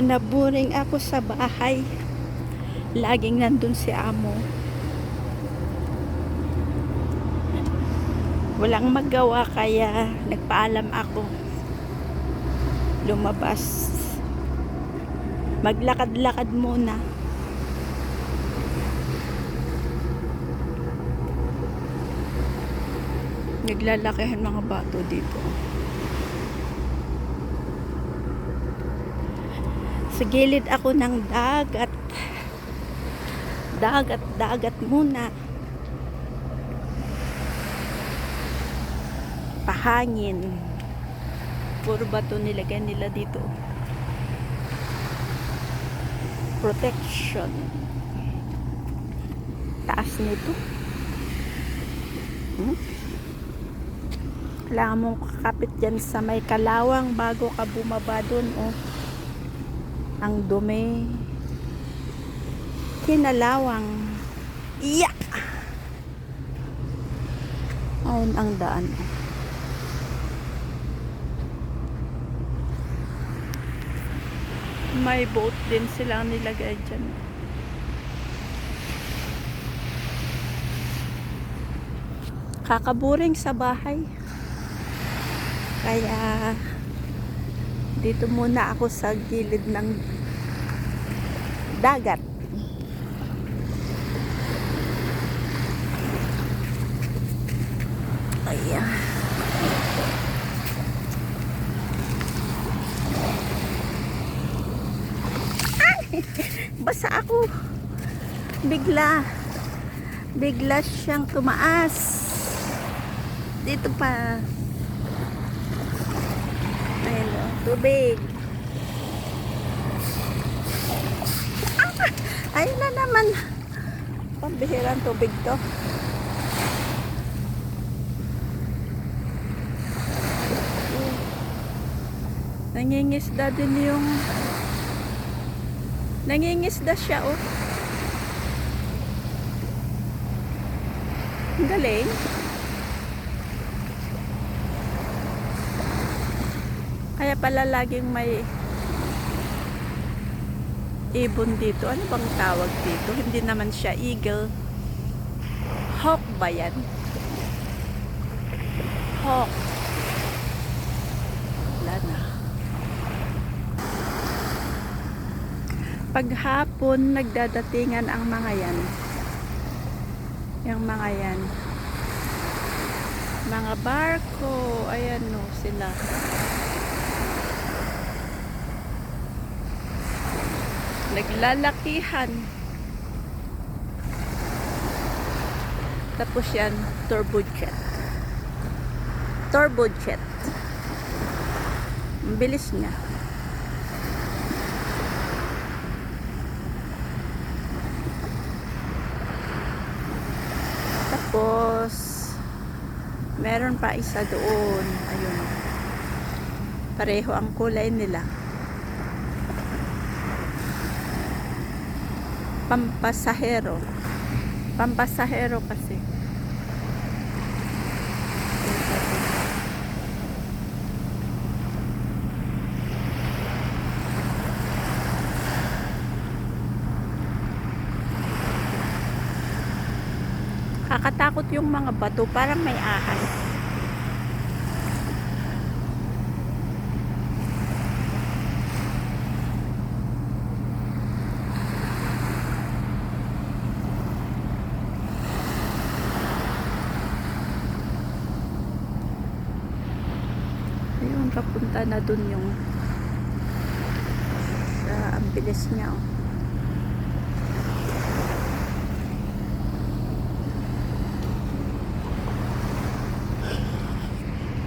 Naburing ako sa bahay. Laging nandun si amo. Walang magawa kaya nagpaalam ako. Lumabas. Maglakad-lakad muna. Naglalakihan mga bato dito. Sa gilid ako ng dagat. Dagat, dagat muna. Pahangin. Puro bato nilagyan nila dito. Protection. Taas nito. Hmm? Kailangan mong kakapit dyan sa may kalawang bago ka bumaba dun, oh. Ang dumi. Kinalawang. Iya! Ayun ang daan. May boat din silang nilagay dyan. Kakaburing sa bahay. Kaya dito muna ako sa gilid ng dagat. Ayan. Ay! Basa ako. Bigla. Bigla siyang tumaas. Dito pa. Ayun o, tubig. Ah, ayun na naman. Pambihirang tubig to. Nangingisda din yung Nangingisda siya oh. Ang galing. Kaya pala laging may ibon dito. Ano bang tawag dito? Hindi naman siya eagle. Hawk ba yan? Hawk. Wala na. Paghapon, nagdadatingan ang mga yan. Yung mga yan. Mga barko. Ayan no, sila. Naglalakihan. Tapos yan, turbojet. Turbojet. Ang bilis niya. Tapos, meron pa isa doon. Ayun. Pareho ang kulay nila. Pampasahero. Pampasahero kasi. Kakatakot yung mga bato, parang may ahas. Ayun, papunta na dun yung sa ang bilis niya. Oh.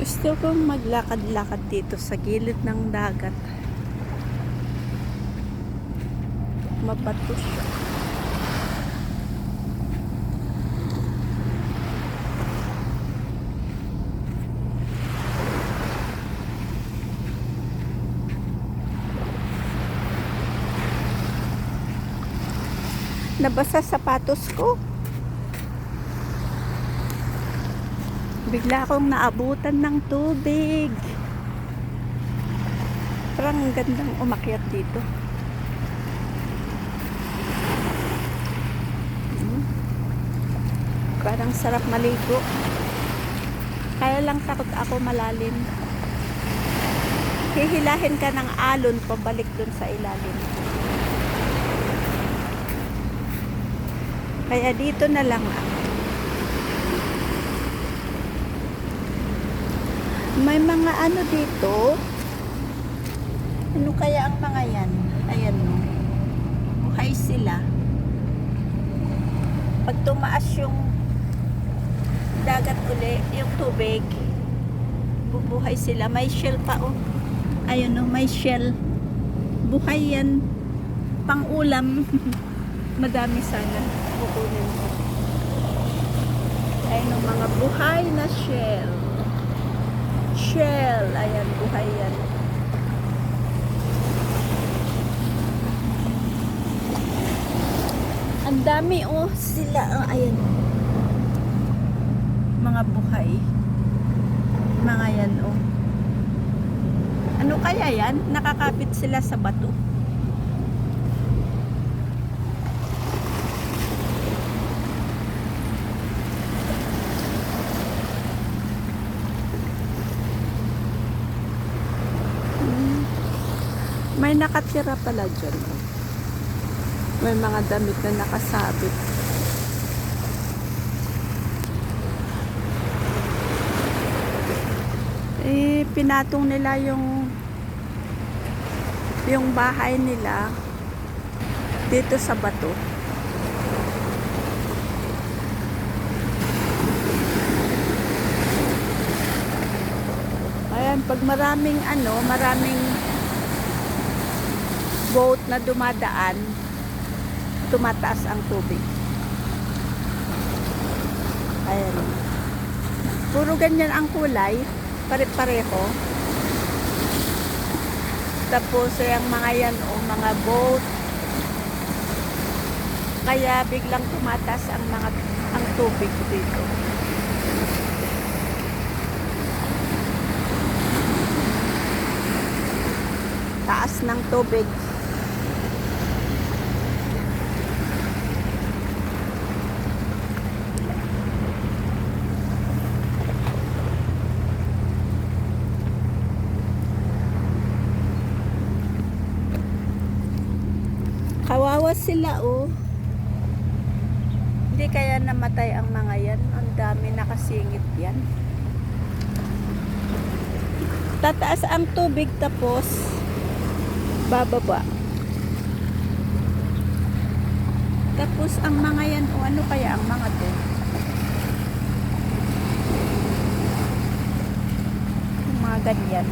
Gusto kong maglakad-lakad dito sa gilid ng dagat. Mabato siya. Nabasa sapatos ko. Bigla akong naabutan ng tubig. Parang ang gandang umakyat dito. Hmm. Parang sarap maligo. Kaya lang takot ako malalim. Hihilahin ka ng alon pabalik dun sa ilalim. Kaya dito na lang ako. May mga ano dito. Ano kaya ang mga yan? Ayan no. Buhay sila. Pag tumaas yung dagat uli, yung tubig, bubuhay sila. May shell pa oh. Ayun no, may shell. Buhay yan. Pang ulam. Madami sana. Kukunin ko. Ayun no, mga buhay na shell. Shell. Ayan, buhay yan. Ang dami oh sila. Oh, ayan. Mga buhay. Mga yan oh. Ano kaya yan? Nakakapit sila sa bato. Nakatira pala dyan. May mga damit na nakasabit. Eh, pinatong nila yung yung bahay nila dito sa bato. Ayan, pag maraming ano, maraming boat na dumadaan, tumataas ang tubig. Ayan. Puro ganyan ang kulay, pare-pareho. Tapos yung mga yan o mga boat. Kaya biglang tumatas ang mga ang tubig dito. Taas ng tubig. Kawawa sila oh. Hindi kaya namatay ang mga yan. Ang dami nakasingit yan. Tataas ang tubig tapos bababa. Tapos ang mga yan, o ano kaya ang mga to? Yung mga ganyan.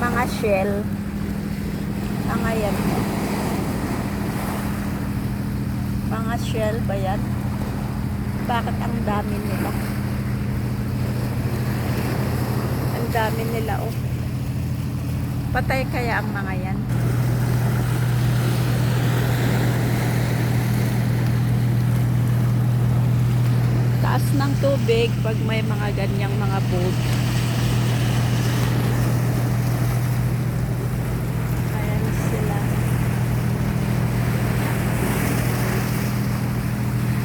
Mga shell. Mga yan. Mga shell ba yan? Bakit ang dami nila? Ang dami nila, oh. Patay kaya ang mga yan? Taas ng tubig pag may mga ganyang mga boat. Ayan sila.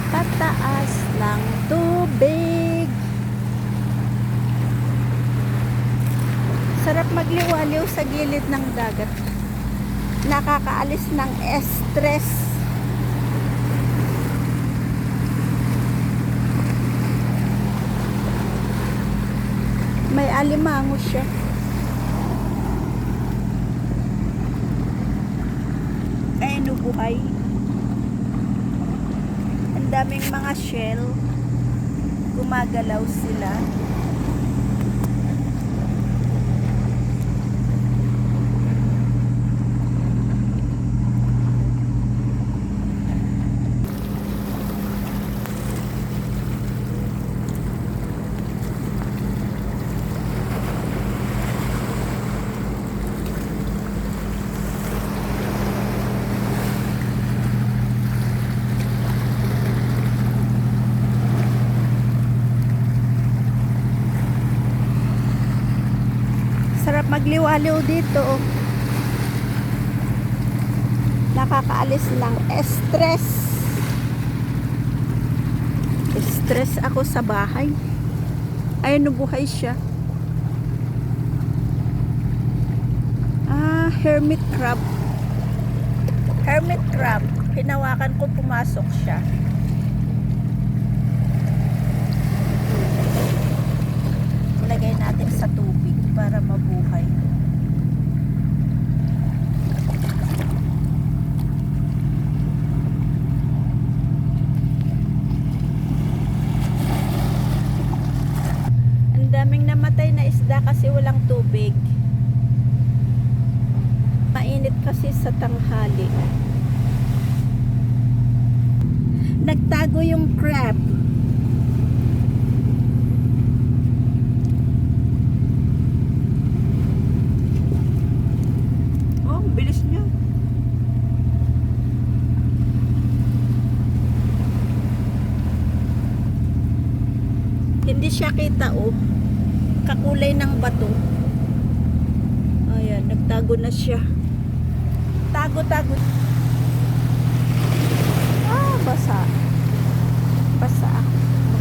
Tataas ng tubig. Sarap magliwaliw sa gilid ng dagat. Nakakaalis ng stress. May alimango siya. Ayun, oh, buhay. Ang daming mga shell. Gumagalaw sila. Magliwaliw dito. Nakakaalis ng stress. Stress ako sa bahay. Ayun, buhay siya. Ah, hermit crab. Hermit crab. Hinawakan ko, pumasok siya. Lagay natin sa tubig para mabuhay. Ang daming namatay na isda kasi walang tubig. Mainit kasi sa tanghali. Nagtago yung crab. Oh, bilis niya. Hindi siya kita oh. Kakulay ng bato. Ayan, nagtago na siya. Tago-tago. Ah, basa. Basa.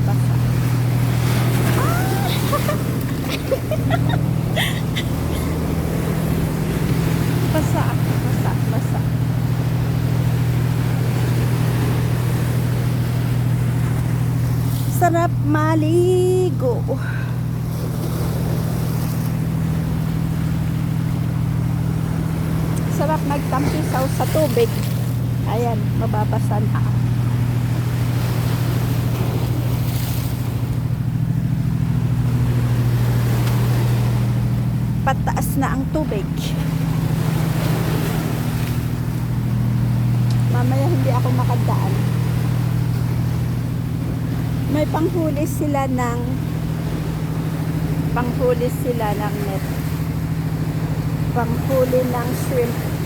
Basa. Basa ako. Basa, basa. Sarap maligo. Sarap magtampisaw sa tubig. Ayan, mababasa na. Pataas na ang tubig. Mamaya hindi ako makadaan. May panghuli sila ng panghuli sila ng net. Panghuli ng shrimp